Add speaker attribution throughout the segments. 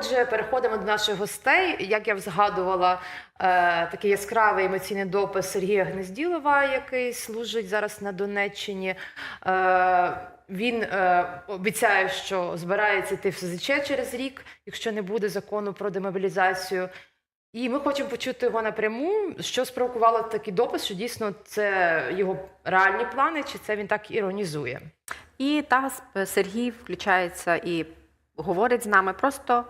Speaker 1: Отже, переходимо до наших гостей. Як я згадувала, е, такий яскравий емоційний допис Сергія Гнезділова, який служить зараз на Донеччині. Е, він е, обіцяє, що збирається йти в СЗЧ через рік, якщо не буде закону про демобілізацію. І ми хочемо почути його напряму, що спровокувало такий допис, що дійсно це його реальні плани, чи це він так іронізує.
Speaker 2: І Тагас Сергій включається і говорить з нами просто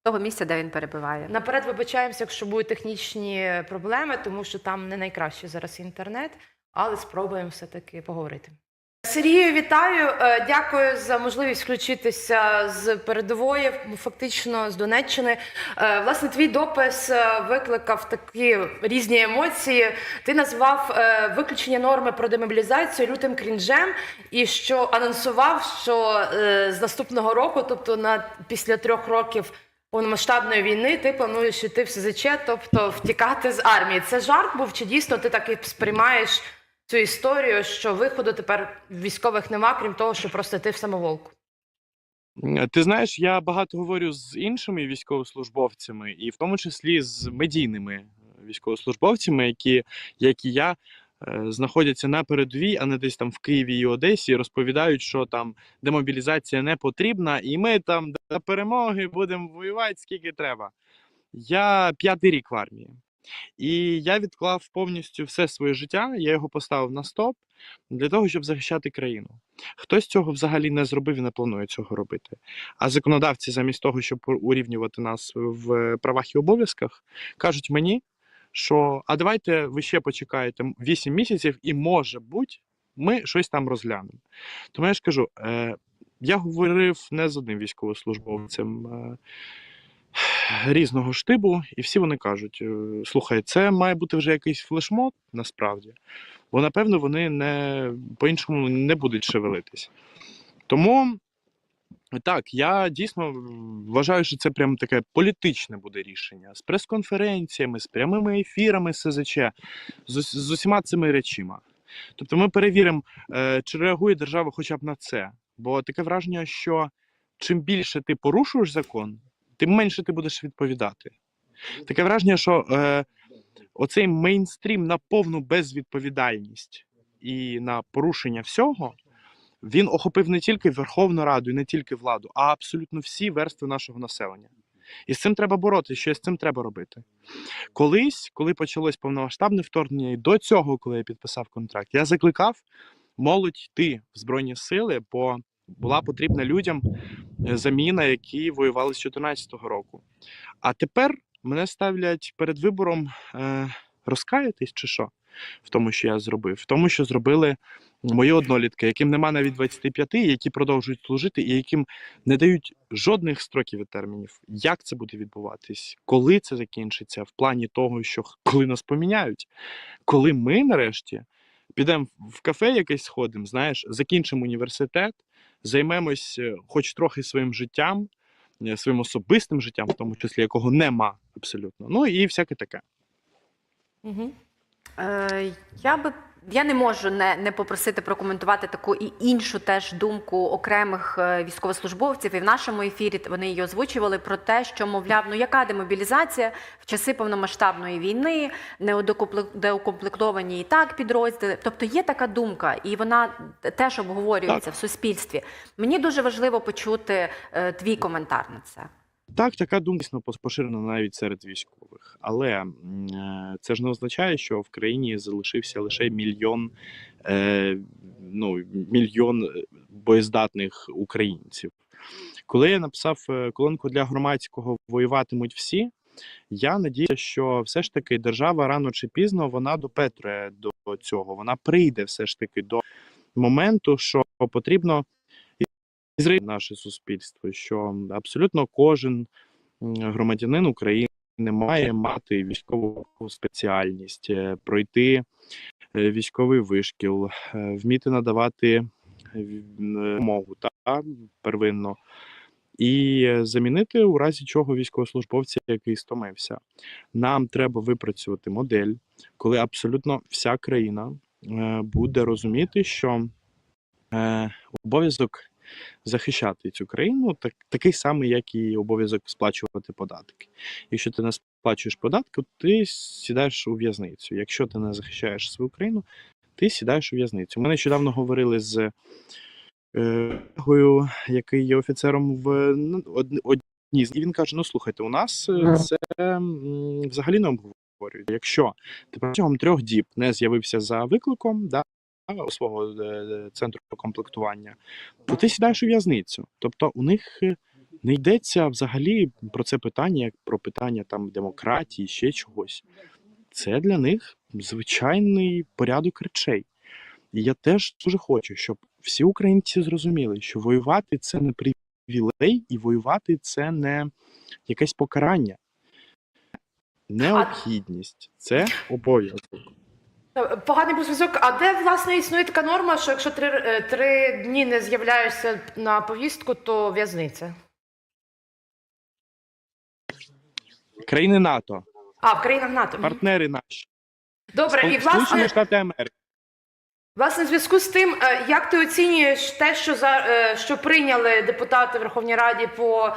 Speaker 2: з того місця, де він перебуває.
Speaker 1: Наперед вибачаємося, якщо будуть технічні проблеми, тому що там не найкращий зараз інтернет, але спробуємо все-таки поговорити. Сергію, вітаю! Е, Дякую за можливість включитися з передової, фактично з Донеччини. Е, Власне, твій допис е, викликав такі різні емоції. Ти назвав виключення норми про демобілізацію лютим крінжем, і що анонсував, що з наступного року, тобто на після трьох років повномасштабної війни, ти плануєш йти в СЗЧ, тобто втікати з армії. Це жарт був чи дійсно ти так і сприймаєш цю історію, що виходу тепер військових нема, крім того, що просто йти в самоволку?
Speaker 3: Ти знаєш, я багато говорю з іншими військовослужбовцями, і в тому числі з медійними військовослужбовцями, які, як і я, знаходяться на передовій, а не десь там в Києві і Одесі, розповідають, що там демобілізація не потрібна, і ми там до перемоги будемо воювати скільки треба. Я п'ятий рік в армії. І я відклав повністю все своє життя, я його поставив на стоп для того, щоб захищати країну. Хтось цього взагалі не зробив і не планує цього робити. А законодавці, замість того, щоб урівнювати нас в правах і обов'язках, кажуть мені, що а давайте ви ще почекаєте 8 місяців, і може бути, ми щось там розглянемо. Тому я ж кажу, е, я говорив не з одним військовослужбовцем. Е, Різного штибу, і всі вони кажуть: е, слухай, це має бути вже якийсь флешмоб насправді, бо напевно вони не по-іншому не будуть шевелитись. Тому так, я дійсно вважаю, що це прям таке політичне буде рішення з прес-конференціями, з прямими ефірами СЗЧ, з, з усіма цими речима. Тобто ми перевіримо, е, чи реагує держава хоча б на це. Бо таке враження, що чим більше ти порушуєш закон, тим менше ти будеш відповідати. Таке враження, що е, оцей мейнстрім на повну безвідповідальність і на порушення всього, він охопив не тільки Верховну Раду і не тільки владу, а абсолютно всі верстви нашого населення. І з цим треба боротися, що з цим треба робити. Колись, коли почалось повномасштабне вторгнення, і до цього, коли я підписав контракт, я закликав молодь йти в Збройні Сили, бо була потрібна людям е, заміна, які воювали з 2014 року. А тепер мене ставлять перед вибором е, розкаятись чи що в тому, що я зробив, в тому, що зробили мої однолітки, яким нема навіть 25, які продовжують служити, і яким не дають жодних строків і термінів. Як це буде відбуватись? Коли це закінчиться? В плані того, що коли нас поміняють, коли ми нарешті підемо в кафе якесь сходимо, знаєш, закінчимо університет, займемось е, хоч трохи своїм життям, е, своїм особистим життям, в тому числі якого нема абсолютно. Ну і всяке таке.
Speaker 1: Угу.
Speaker 2: Е, я би я не можу не, не попросити прокоментувати таку і іншу теж думку окремих е, військовослужбовців. І в нашому ефірі вони її озвучували про те, що мовляв, ну яка демобілізація в часи повномасштабної війни, неукомплектовані і так підрозділи. Тобто є така думка, і вона теж обговорюється
Speaker 3: Так.
Speaker 2: в суспільстві. Мені дуже важливо почути е, твій коментар на це.
Speaker 3: Так, така думка дійсно поширена навіть серед військових. Але е, це ж не означає, що в країні залишився лише мільйон, е, ну, мільйон е, боєздатних українців. Коли я написав е, колонку для громадського воюватимуть всі, я надіюся, що все ж таки держава рано чи пізно вона допетрує до цього. Вона прийде все ж таки до моменту, що потрібно наше суспільство, що абсолютно кожен громадянин України має мати військову спеціальність, е, пройти е, військовий вишкіл, е, вміти надавати допомогу та первинно. І замінити у разі чого військовослужбовця, який стомився. Нам треба випрацювати модель, коли абсолютно вся країна буде розуміти, що обов'язок захищати цю країну, так, такий самий, як і обов'язок сплачувати податки. Якщо ти не сплачуєш податки, ти сідаєш у в'язницю. Якщо ти не захищаєш свою країну, ти сідаєш у в'язницю. Ми нещодавно говорили з е, який є офіцером в ну, одній з і він каже: ну слухайте, у нас е, це взагалі не обговорюють. Якщо ти протягом трьох діб не з'явився за викликом, да, свого е, центру комплектування, то ти сідаєш у в'язницю. Тобто у них е, не йдеться взагалі про це питання, як про питання там демократії, ще чогось. Це для них звичайний порядок речей. І я теж дуже хочу, щоб всі українці зрозуміли, що воювати це не привілей, і воювати це не якесь покарання, необхідність, це обов'язок.
Speaker 1: Поганий був зв'язок. А де власне існує така норма, що якщо три, е, три дні не з'являєшся на повістку, то в'язниця?
Speaker 3: Країни НАТО,
Speaker 1: А, в країнах НАТО.
Speaker 3: Партнери наші,
Speaker 1: Добре, і власне,
Speaker 3: Штати Америки.
Speaker 1: Власне, в зв'язку з тим, е, як ти оцінюєш те, що за е, що прийняли депутати в Верховній Раді по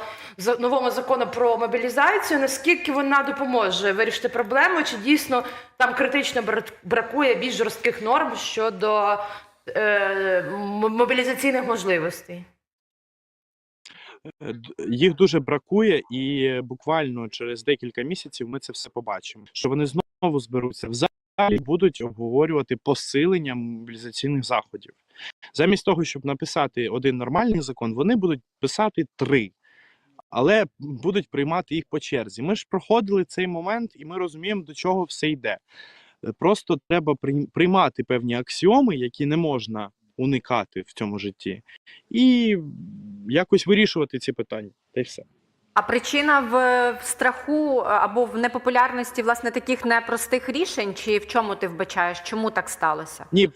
Speaker 1: новому закону про мобілізацію, наскільки вона допоможе вирішити проблему? Чи дійсно там критично бракує більш жорстких норм щодо е, мобілізаційних можливостей?
Speaker 3: Е, Їх дуже бракує, і буквально через декілька місяців ми це все побачимо. Що вони знову зберуться в залі, будуть обговорювати посилення мобілізаційних заходів. Замість того, щоб написати один нормальний закон, вони будуть писати три. Але будуть приймати їх по черзі. Ми ж проходили цей момент, і ми розуміємо, до чого все йде. Просто треба приймати певні аксіоми, які не можна уникати в цьому житті, і якось вирішувати ці питання. Та й все.
Speaker 2: А причина в, страху е, або в непопулярності власне таких непростих рішень, чи в чому ти вбачаєш, чому так сталося?
Speaker 3: Ні.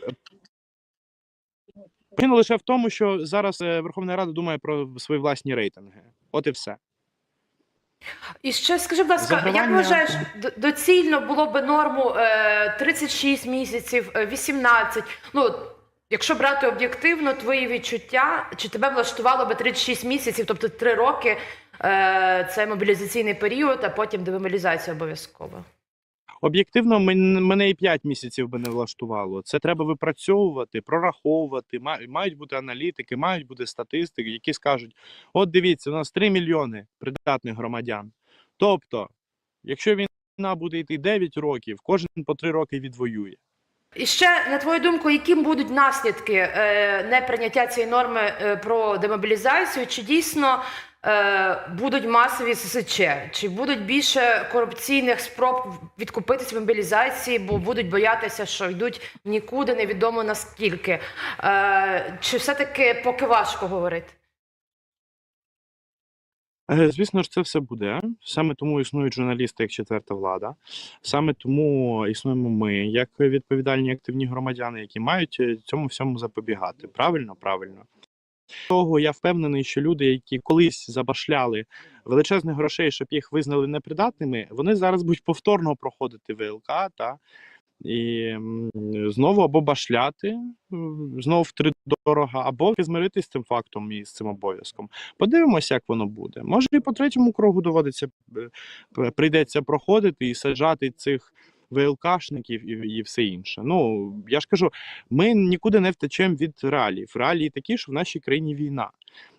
Speaker 3: Причина лише в тому, що зараз е, Верховна Рада думає про свої власні рейтинги. От і все.
Speaker 1: І ще скажи, будь ласка, як вважаєш, доцільно було би норму е, 36 місяців, е, 18? Ну, якщо брати об'єктивно твої відчуття, чи тебе влаштувало би 36 місяців, тобто 3 роки е, це мобілізаційний період, а потім демобілізація обов'язково?
Speaker 3: Об'єктивно, мене і 5 місяців би не влаштувало. Це треба випрацьовувати, прораховувати. Мають бути аналітики, мають бути статистики, які скажуть: от дивіться, у нас 3 мільйони придатних громадян. Тобто, якщо війна буде йти 9 років, кожен по 3 роки відвоює.
Speaker 1: І ще, на твою думку, яким будуть наслідки е, неприйняття цієї норми е, про демобілізацію? Чи дійсно е, будуть масові ССЧ? Чи будуть більше корупційних спроб відкупитись в мобілізації, бо будуть боятися, що йдуть нікуди, невідомо наскільки? Е, чи все-таки поки важко говорити?
Speaker 3: Е, Звісно ж, це все буде. Саме тому існують журналісти як четверта влада. Саме тому існуємо ми, як відповідальні активні громадяни, які мають е, цьому всьому запобігати. Правильно, правильно. Того я впевнений, що люди, які колись забашляли величезних грошей, щоб їх визнали непридатними, вони зараз будуть повторно проходити ВЛК та і знову або башляти знову втридорога, або змиритись з цим фактом і з цим обов'язком. Подивимося, як воно буде. Може, і по третьому кругу доводиться е, прийдеться проходити і саджати цих ВЛКшників і, і все інше. Ну я ж кажу, ми нікуди не втечемо від реалій. Реалії такі, що в нашій країні війна.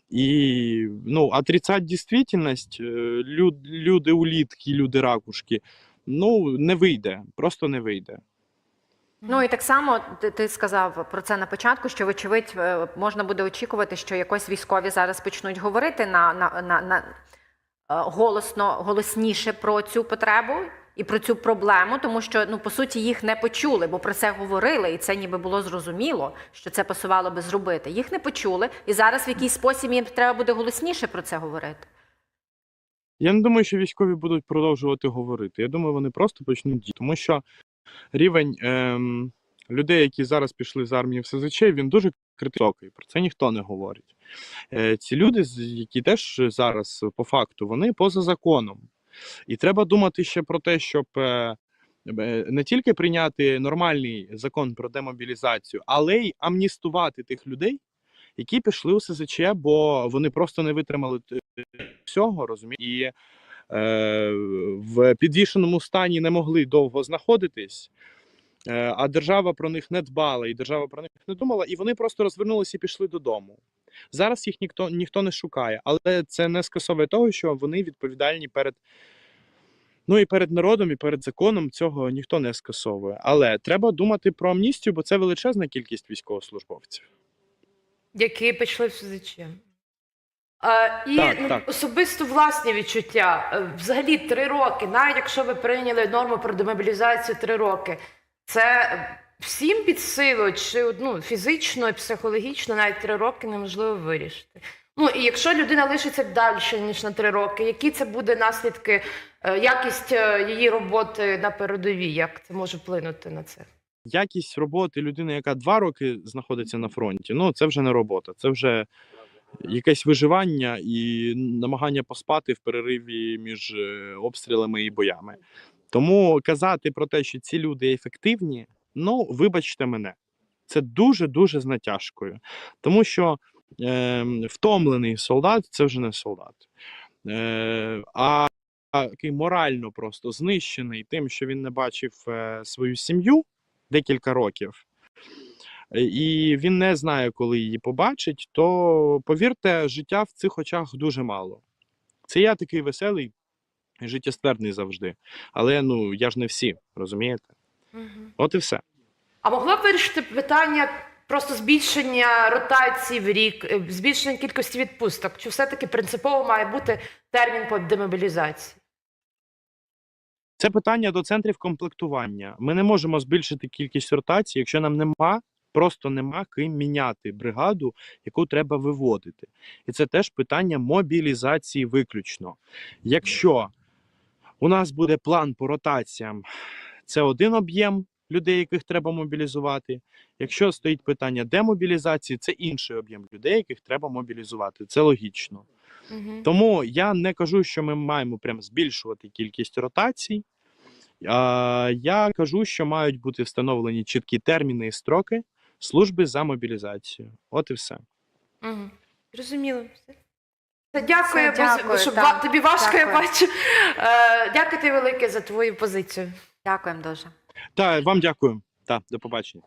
Speaker 3: І ну, отрицать дійсність, е, люд, люди улітки, люди ракушки, ну не вийде, просто не вийде.
Speaker 2: Ну і так само ти, сказав про це на початку, що вочевидь е, можна буде очікувати, що якось військові зараз почнуть говорити на, на, на, на е, голосно, голосніше про цю потребу і про цю проблему, тому що ну по суті їх не почули, бо про це говорили, і це ніби було зрозуміло, що це пасувало би зробити. Їх не почули, і зараз в якийсь спосіб їм треба буде голосніше про це говорити.
Speaker 3: Я не думаю, що військові будуть продовжувати говорити. Я думаю, вони просто почнуть діяти. Тому що рівень ем, людей, які зараз пішли з армії в СЗЧ, він дуже критикий. Про це ніхто не говорить. Е, ці люди, які теж зараз по факту, вони поза законом. І треба думати ще про те, щоб е, не тільки прийняти нормальний закон про демобілізацію, але й амністувати тих людей, які пішли у СЗЧ, бо вони просто не витримали всього, розумієте, і е, в підвішеному стані не могли довго знаходитись. Е, а держава про них не дбала, і держава про них не думала, і вони просто розвернулися і пішли додому. Зараз їх ніхто ніхто не шукає, але це не скасовує того, що вони відповідальні перед ну і перед народом, і перед законом цього ніхто не скасовує. Але треба думати про амністію, бо це величезна кількість військовослужбовців.
Speaker 1: які пішли в СЗЧ. Е, і
Speaker 3: Так,
Speaker 1: ну,
Speaker 3: так.
Speaker 1: особисто власні відчуття. Е, Взагалі три роки, навіть якщо ви прийняли норму про демобілізацію три роки, це всім під силу, чи ну, фізично психологічно навіть три роки неможливо вирішити. Ну і якщо людина лишиться далі, ніж на три роки, які це буде наслідки, е, якість е, її роботи на передовій, як це може вплинути на це?
Speaker 3: Якість роботи людини, яка два роки знаходиться на фронті, ну це вже не робота, це вже якесь виживання і намагання поспати в перериві між е, обстрілами і боями. Тому казати про те, що ці люди ефективні, ну вибачте мене, це дуже дуже з натяжкою, тому що е, втомлений солдат це вже не солдат. Е, а такий морально просто знищений тим, що він не бачив е, свою сім'ю декілька років, е, і він не знає, коли її побачить, то повірте, життя в цих очах дуже мало. Це я такий веселий, і життєствердний завжди. Але ну я ж не всі, розумієте? От і все.
Speaker 1: А могло б вирішити питання просто збільшення ротації в рік, е, збільшення кількості відпусток? Чи все-таки принципово має бути термін по демобілізації?
Speaker 3: Це питання до центрів комплектування. Ми не можемо збільшити кількість ротацій, якщо нам нема, просто нема ким міняти бригаду, яку треба виводити. І це теж питання мобілізації виключно. Якщо у нас буде план по ротаціям, це один об'єм людей, яких треба мобілізувати. Якщо стоїть питання демобілізації, це інший об'єм людей, яких треба мобілізувати. Це логічно.
Speaker 1: Угу.
Speaker 3: Тому я не кажу, що ми маємо прям збільшувати кількість ротацій. А, я кажу, що мають бути встановлені чіткі терміни і строки служби за мобілізацію. От і все.
Speaker 1: Угу. Зрозуміло. Все. Та Дякую,
Speaker 2: Все, дякую,
Speaker 1: щоб
Speaker 2: так.
Speaker 1: тобі важко, я бачу. Е, дякую тобі велике за твою позицію.
Speaker 2: Дякуємо дуже.
Speaker 3: Та вам дякую. Та до побачення.